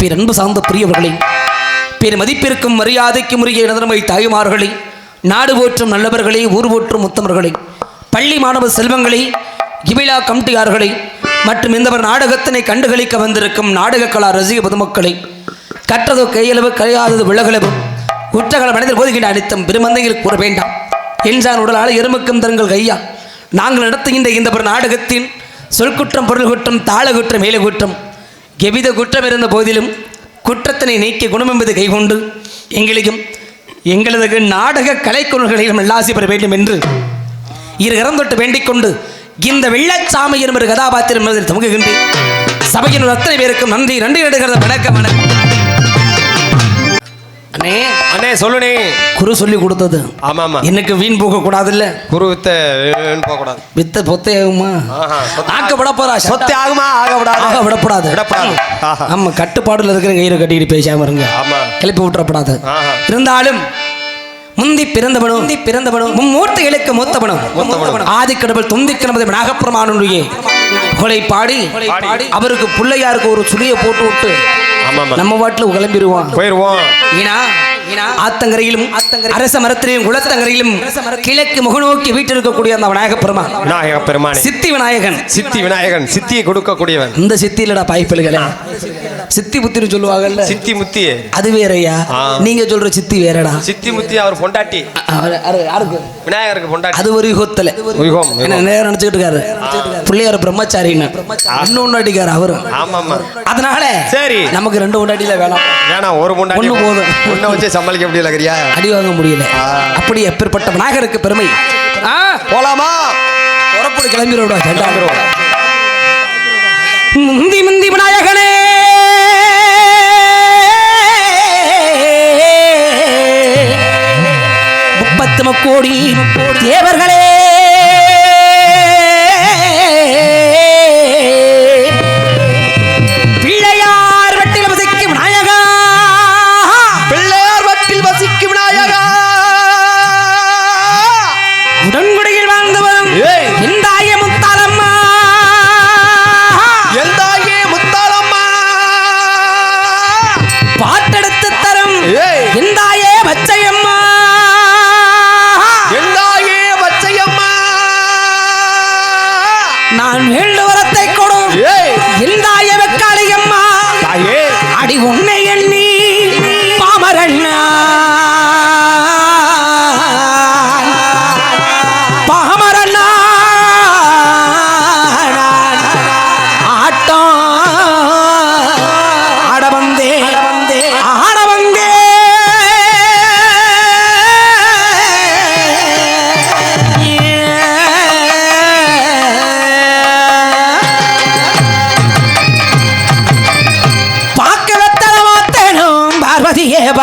பேரன்பு சார்ந்த பிரியவர்களே பேர் மதிப்பிற்கும் மரியாதைக்கும் உரிய நதனமை தாய்மார்களே நாடு போற்றும் நல்லவர்களே ஊர் போற்றும் உத்தமர்களே பள்ளி மாணவ செல்வங்களே கிபிலா கமிட்டியார்களே மற்றும் இந்தவர் நாடகத்தினை கண்டுகளிக்க வந்திருக்கும் நாடக கலா ரசிக பொதுமக்களை கற்றதோ கையளவு கையாதது விலகளவு குற்றಗಳ மனிதர் போதுகின்ற அனைத்தும் பெருமந்தையில் கூற வேண்டாம். என்றான் உடலால் எருமுக்கும் தங்கள் கையா. நாங்கள் நடத்துகின்ற இந்த நாடகத்தின் சொல்குற்றம் பொருள் குற்றம் தாள குற்றம் மேலே குற்றம் எவ்வித குற்றம் இருந்த போதிலும் குற்றத்தினை நீக்கி குணம் என்பது கைகொண்டு எங்களையும் எங்களது நாடக கலைக்குழுக்களையும் எல்லாசி பெற வேண்டும் என்று இரு கரந்தொட்டு வேண்டிக் கொண்டு இந்த வெள்ளச்சாமி என்பது கதாபாத்திரம் என்பதில் துவங்குகின்றேன். சபையின் அத்தனை பேருக்கும் நன்றி. நன்றி நடுகிறது வணக்கம் வணக்கம். அண்ணே. அண்ணே சொல்லுனே குரு சொல்லி கொடுத்தது. ஆமா ஆமா. எனக்கு வீண் போக கூடாதுல்ல குரு வித்த போக கூடாது வித்த பொத்தே ஆகுமா? ஆஹா, சொத்து- ஆக்க விட போறா சொத்து ஆகுமா? ஆக விடாது ஆக விடப்படாது விடப்படாது. ஆமா கட்டுப்பாடுல இருக்கிற கயிறு கட்டிட்டு பேசாம இருங்க. ஆமா. கிளப்பி விட்டுறப்படாது. இருந்தாலும் முந்தி பிறந்தவனும் முந்தி பிறந்தவனும் மும்மூர்த்திகளுக்கு மூத்தவனும் ஆதிக்கடவுள் துந்தி கிடப்பதை நாகப்பிரமானுடைய புகழை பாடி. அவருக்கு பிள்ளையாருக்கு ஒரு சுழியை போட்டு விட்டு நம்ம வாட்டில் கிளம்பிடுவான் போயிருவோம். ஈனா ஆத்தங்கரையிலும் அரச மரத்திலையும் குளத்தங்கரையிலும் கிழக்கு முகநோக்கி வீட்டில் இருக்கக்கூடிய அந்த விநாயக பெருமான் விநாயக பெருமானே சித்தி விநாயகன். சித்தி விநாயகன் சித்தியை கொடுக்கக்கூடியவன். இந்த சித்தி இல்லடா சித்தி புத்தின்னு சொல்லுவாங்கல்ல. சித்தி முத்தி அது வேறயா. நீங்க சொல்ற சித்தி வேறடா. சித்தி முத்தி அவர் பொண்டாட்டி. யாருக்கு விநாயகருக்கு பொண்டாட்டி அது ஒரு யுகத்துல. யுகம். நேரம் நினைச்சுக்கிட்டு இருக்காரு பிள்ளையார் பிரம்மச்சாரின்னு. இன்னொன்னு அடிக்காரு அவரும் ஆமா ஆமா அதனால சரி. நமக்கு ரெண்டு உண்டாட்டியில வேணாம். வேணாம் ஒரு பொண்டாட்டி போதும். ஒன்ன வச்சு சமாளிக்க முடியல கரியா அடி வாங்க முடியல. அப்படி எப்பேற்பட்ட விநாயகருக்கு பெருமை. ஆ, போலாமா? புறப்படு கிளம்பிடுவா கிளம்பிடுவோம். முந்தி முந்தி. முக்கோடி தேவர்களே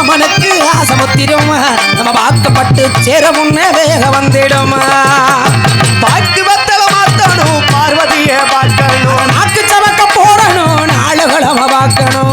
ராமனுக்கு ஒத்துக்குமா இந்த நம்ம வாக்கப்பட்டு சேர முன்னே வேக வந்திடும்? பாக்கு வெத்தல மாத்தணும் பார்வதியை பார்க்கணும் நாக்கு சமக்க போடணும் நாலு பார்க்கணும்.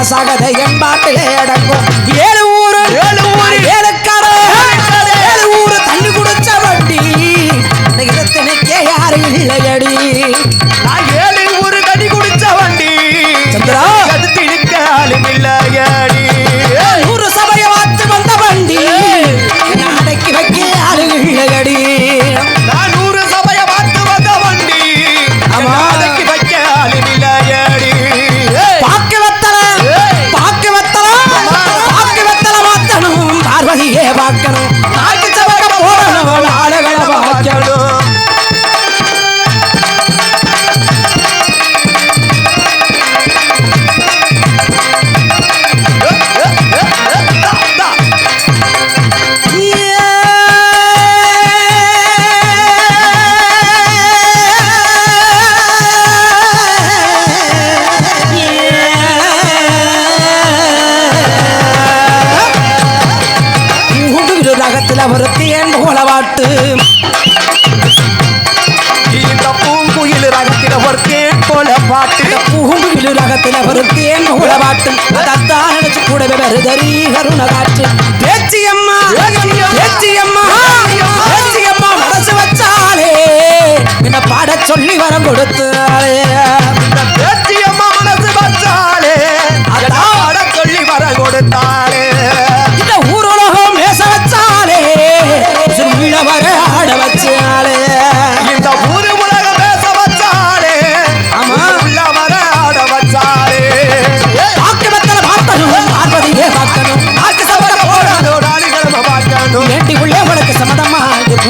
கோட்டைக்கு ராசாகதை என்பாட்டிலே அடங்கும். ஏழு ஊரு ஏழு ஊரு. ஏழுக்காரே ஏழு ஊரு தண்ணி குடிச்ச வண்டி. இந்த இடத்தினைக்கே யாரு இல்லையடி. நான் ஏழு ஊரு தடி குடிச்ச வண்டி. சந்திரா. கருத்து இருக்க ஆளும் இல்லையடி. கூடவே வருதறி கருண காற்று பேச்சியம்மா பேச்சியம்மா பேச்சியம்மா மனசு வச்சாலே. என்ன பாடச் சொல்லி வரம் கொடுத்தாலே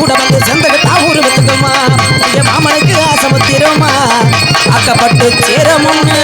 கூட வந்து செந்தகத்தா ஊரு வச்சுக்கோமா. என் மாமனுக்கு ஆசை ஆசமுத்திரமா அக்கப்பட்டு சேரமுன்னு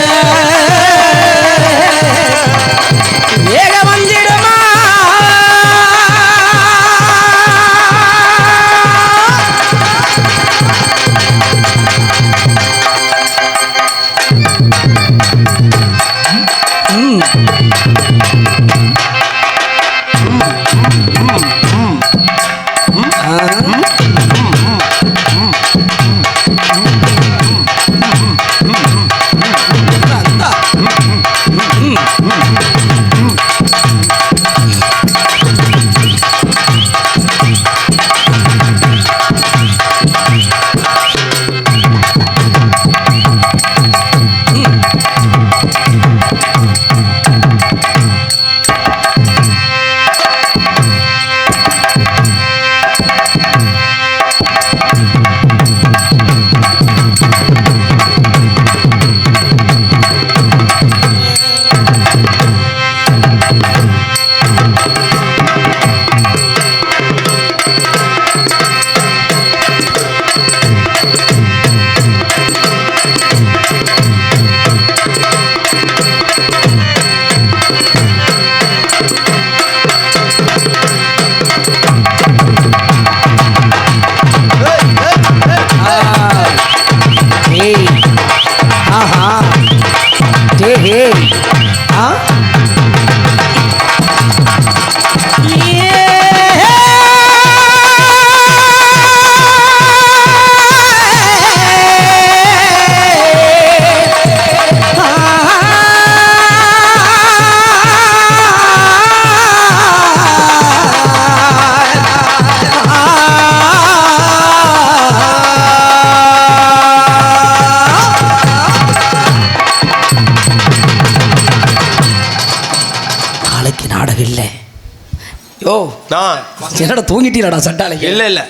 என்னடா தூங்கிட்டீங்கடா சட்டாளை இல்ல இல்ல.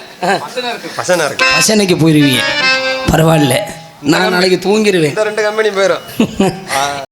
பசங்க இருக்கு. பசனைக்கு போயிருவீங்க. பரவாயில்ல. நான் நாளைக்கு தூங்கிடுவேன் இந்த ரெண்டு கம்பெனி போயிடும்